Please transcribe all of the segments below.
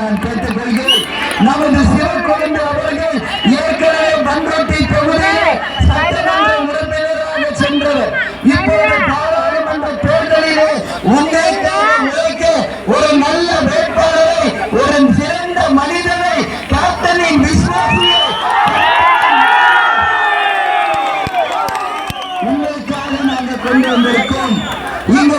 நான் கேட்டுக் கொள்கிறேன் நமது சிவக்கொழுந்து அவர்கள் ஏற்கனவே பண்ருட்டி தொகுதியில் சட்டமன்ற உறுப்பினராக சென்றவர். இப்போது பாராளுமன்ற தேர்தலிலே உங்களுக்காக உழைக்க ஒரு நல்ல வேட்பாளரை ஒரு சிறந்த மனிதனை கேப்டனின் விசுவாசியை உங்களுக்காக நாங்கள் கொண்டு வந்திருக்கோம். இங்கு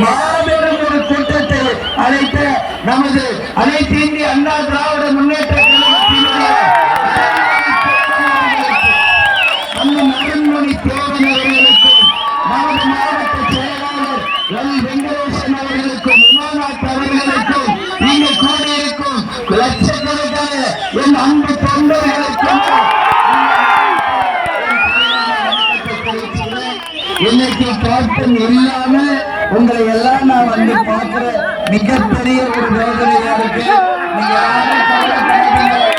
மாபெரும் ஒரு கூட்டத்தை அழைத்த நமது அனைத்து இந்திய அண்ணா திராவிட முன்னேற்ற கழகத்தினுடைய அண்ணன் அருண்மொழி தேவன் அவர்களுக்கும் நமது மாவட்ட செயலாளர் எல். வெங்கடேசன் அவர்களுக்கும் உமாநாத் அவர்களுக்கும் இங்கு கூடியிருக்கும் லட்சக்கணக்கான என் அன்பு தொண்டர்களுக்கும் இன்னைக்கு கேப்டன் இல்லாம உங்களை எல்லாம் நான் வந்து பார்க்கிற மிகப்பெரிய ஒரு வேதனையா இருக்கு. நீங்க யாரும்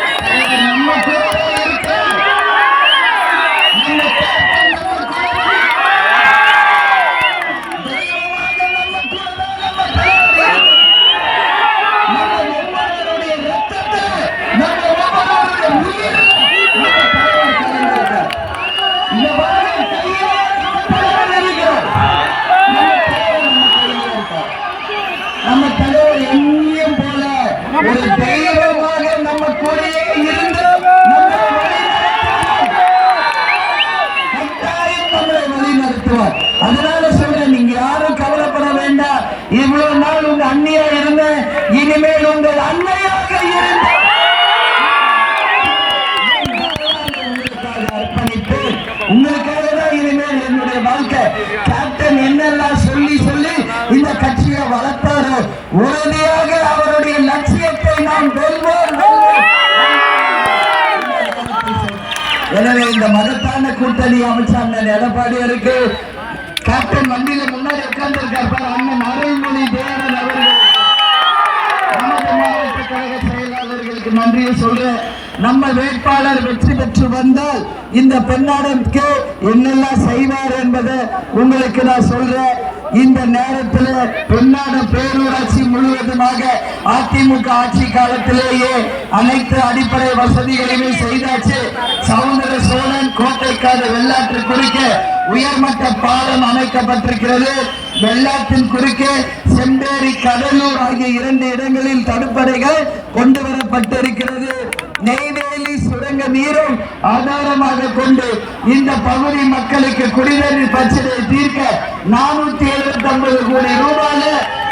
நம்மளை அதனால சொல்றேன் நீங்க யாரும் கவலைப்பட வேண்டாம். இவ்வளவு நாள் உங்க அண்ணியா இருந்த இனிமேல் உங்கள் அன்னையாக இருந்த உங்களுக்காக அர்ப்பணித்து உங்களுக்காக தான் இனிமேல் என்னுடைய வாழ்க்கை. கேப்டன் என்னெல்லாம் சொல்லி சொல்லி இந்த கட்சியை வளர்த்தாரு உறுதியாக அவருடைய லட்சியத்தை நாம் வெல்வோம். எனவே இந்த மகத்தான கூட்டணி அமைச்சர் அண்ணன் எடப்பாடியாருக்கு கேப்டன் வண்டியில முன்னாடி உட்கார்ந்து இருக்கார் அண்ணன் அருள்மொழி நம்ம வேட்பாளர் வெற்றி பெற்று வந்தால் இந்த பெண்ணாடனுக்கு என்னெல்லாம் செய்வார் என்பதை உங்களுக்கு நான் சொல்றேன். இந்த நேரத்தில் பெண்ணாட பேரூராட்சி முழுவதுமாக அதிமுக ஆட்சி காலத்திலேயே அனைத்து அடிப்படை வசதிகளையுமே செய்தாச்சு. சவுந்தர சோழன் கோட்டைக்காடு வெள்ளாற்று குறிக்க உயர்மட்ட பாலம் அமைக்கப்பட்டிருக்கிறது. வெள்ளாற்றின் குறுக்கே செம்பேரி கடலூர் ஆகிய இரண்டு இடங்களில் தடுப்படைகள் கொண்டு வரப்பட்டிருக்கிறது. நெய்வேலி சுரங்க நீரும் ஆதாரமாக கொண்டு இந்த பகுதி மக்களுக்கு குடிநீர் பிரச்சனையை தீர்க்க நானூத்தி எழுபத்தி ஒன்பது கோடி ரூபாயில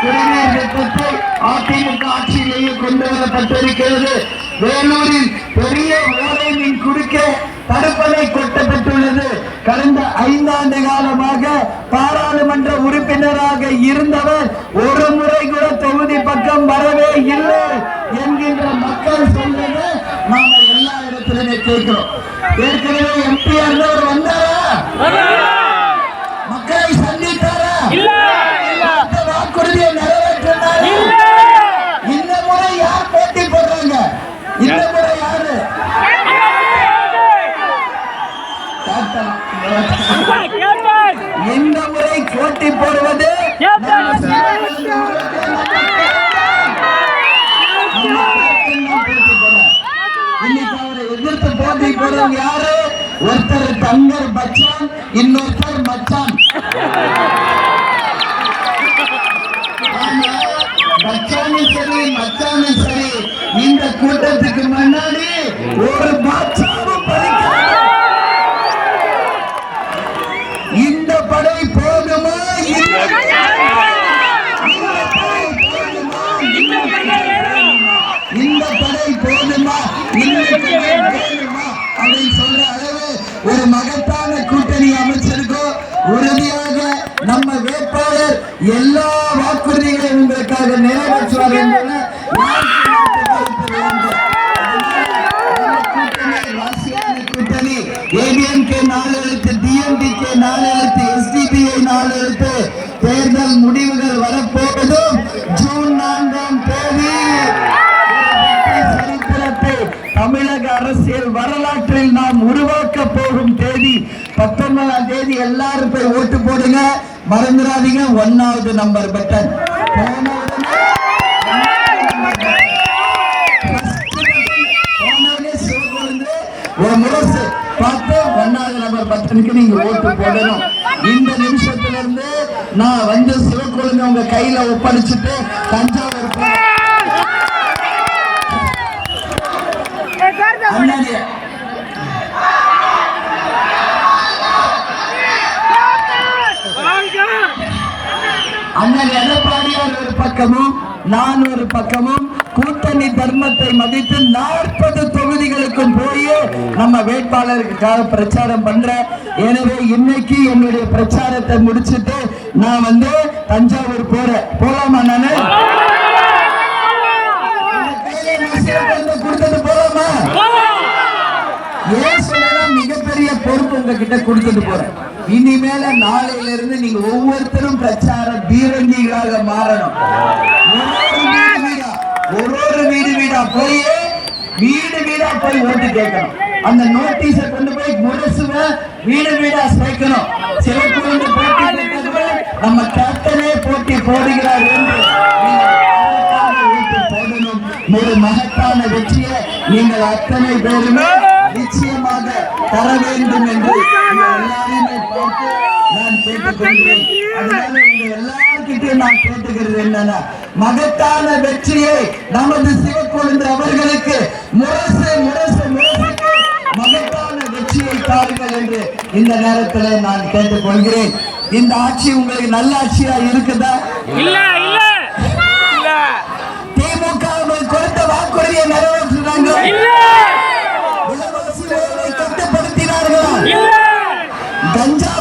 குடிநீர் திட்டத்தை அதிமுக ஆட்சியிலேயே கொண்டு வரப்பட்டிருக்கிறது. வேலூரில் பெரிய ஓரை மின் குறுக்கே தடுப்பணை கொட்டப்பட்டுள்ளது. கடந்த ஐந்தாண்டு காலமாக பாராளுமன்ற உறுப்பினராக இருந்தவர் ஒரு முறை கூட தொகுதி பக்கம் வரவே இல்லை என்கின்ற மக்கள் கேட்கிறோம் ஏற்கனவே எம்பி இருந்தவர் வந்தாரா? மக்களை சந்தித்தாரா? வாக்குறுதியை நிறைவேற்றினாரா? இந்த முறை யார் போட்டி போடுறாங்க? இந்த முறை யாரு. இந்த முறை போட்டி போடுவது நம்ம சிவகங்கை மாவட்ட நம்ம கேப்டன் தான் போட்டி போடுறார். இன்னைக்கு அவரை எதிர்த்து மச்சான் யாரு? ஒருத்தர் தங்கர் பச்சான் இன்னொருத்தர் மச்சான். ஆனா, பச்சானும் சரி மச்சானும் சரி இந்த கூட்டத்துக்கு முன்னாடி ஒரு பாட்சாவும் எல்லா வாக்குறுதிகளையும் உங்களுக்காக நிறைவேற்றுவார் என்பதை கூட்டணி. ஏடிஎம்கே நாலு எழுத்து டிஎம்டிகே நாலு எழுத்து எஸ்டிபிஐ நாலு எழுத்து தேர்தல் முடிவுகள் வரப்போவதும் ஜூன் நான்காம் தேதி. தமிழக அரசியல் வரலாற்றில் நாம் உருவாக்க போகும் தேதி பத்தொன்பதாம் தேதி எல்லாரும் போய் ஓட்டு போடுங்க. மறந்துடாதீங்க ஒன்னாவது நம்பர் பட்டன் போன உடனே ஒரு முரசு பார்த்து ஒன்னாவது நம்பர் பட்டனுக்கு நீங்க ஓட்டு போடணும் இந்த நிமிஷத்துல இருந்து நான் வந்து சிவக்குழுந்து உங்க கையில ஒப்படைச்சிட்டு தஞ்சாவூர் போறேன். அண்ணன் எடப்பாடியார் ஒரு பக்கமும் நான் ஒரு பக்கமும் கூட்டணி தர்மத்தை மதித்து நாற்பது தொகுதிகளுக்கும் போய் நம்ம வேட்பாளருக்காக பிரச்சாரம் பண்றேன் எனவே இன்னைக்கு என்னுடைய பிரச்சாரத்தை முடிச்சிட்டு நான் வந்து தஞ்சாவூர் போறேன். போலாமா நானு கொடுத்தது போலாமா. ஏன் பொறுப்பு உங்ககிட்ட கொடுத்துட்டு போறேன். இனிமேல நாளையில இருந்து நீங்க ஒவ்வொருத்தரும் பிரச்சார பீரங்கிகளாக மாறணும். ஒரு ஒரு வீடு வீடா ஒரு ஒரு வீடு வீடா போய் வீடு வீடா போய் ஓட்டு கேட்கணும். அந்த நோட்டீஸ கொண்டு போய் முரசுவ வீடு வீடா சேர்க்கணும். சிறப்பு கொண்டு போட்டி நம்ம கேப்டனே போட்டி போடுகிறார் என்று ஒரு மகத்தான வெற்றியை நீங்கள் அத்தனை பேருமே தர வேண்டும் என்று எல்லாரையுமே பார்த்து நான் கேட்டுக்கொள்கிறேன். அதனால உங்க எல்லார்கிட்டையும் நான் கேட்டுக்கிறது என்னன்னா மகத்தான வெற்றியை நமது சிவக்கொழுந்து அவர்களுக்கு முரசு முரசு முரசுக்கு மகத்தான வெற்றியை தாருங்கள் என்று இந்த நேரத்தில் நான் கேட்டுக்கொள்கிறேன். இந்த ஆட்சி உங்களுக்கு நல்ல ஆட்சியா இருக்குதா? இல்ல. 먼저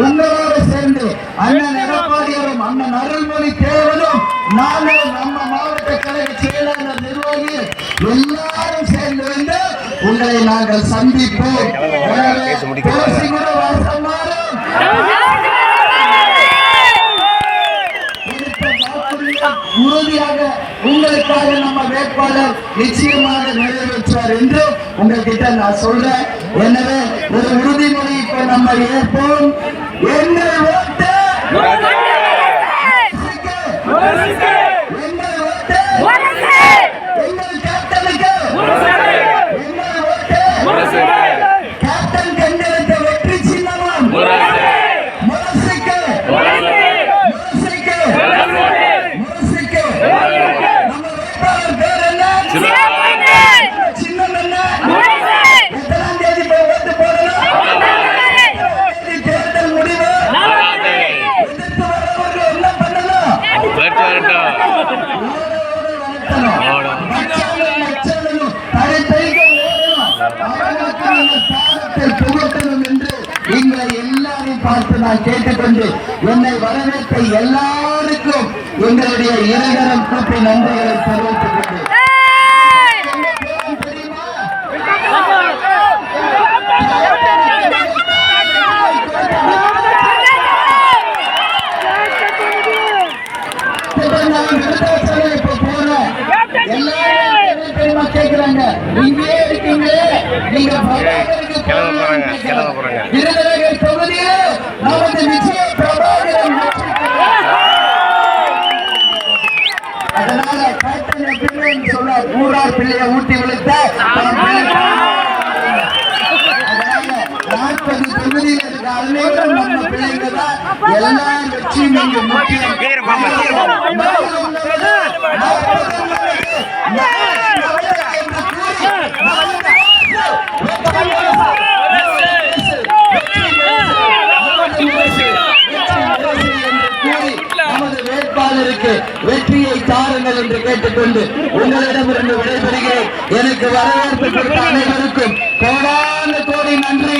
உங்களோட சேர்ந்து அண்ணன் எடப்பாடியாரும் அண்ணன் அருள்மொழி தேவனும் நானும் நம்ம மாவட்ட கழக செயலாளர் நிர்வாகி எல்லாரும் சேர்ந்து வந்து உங்களை நாங்கள் சந்திப்போம். பேசி கூட வாசம் உறுதியாக உங்களுக்காக நம்ம வேட்பாளர் நிச்சயமாக நிறைவேற்றார் என்று உங்ககிட்ட நான் சொல்றேன். எனவே ஒரு உறுதிமொழி இப்ப நம்ம ஏற்போம். எங்கள் எங்கள் பார்த்து நான் கேட்டுக்கொண்டு என்னை வரவேற்ற எல்லாருக்கும் எங்களுடைய இருகரம் கூப்பி நன்றிகளை தெரிவித்துக் கொண்டு கேக்குறாங்க? இங்கேயே இருக்கீங்க. நீங்க போறாங்க, போறாங்க. நமது விஜய பிரபாகரன் அதனால காட்டின பிள்ளைன்னு சொல்ல ஊரார் பிள்ளைய ஊட்டி விழுத்த நாற்பது எங்களுக்கு வெற்றியை தாருங்கள் என்று கேட்டுக்கொண்டு உங்களிடமிருந்து விடைபெறுகிறேன். எனக்கு வரவேற்பு கொடுத்த அனைவருக்கும் கோடான கோடி நன்றி.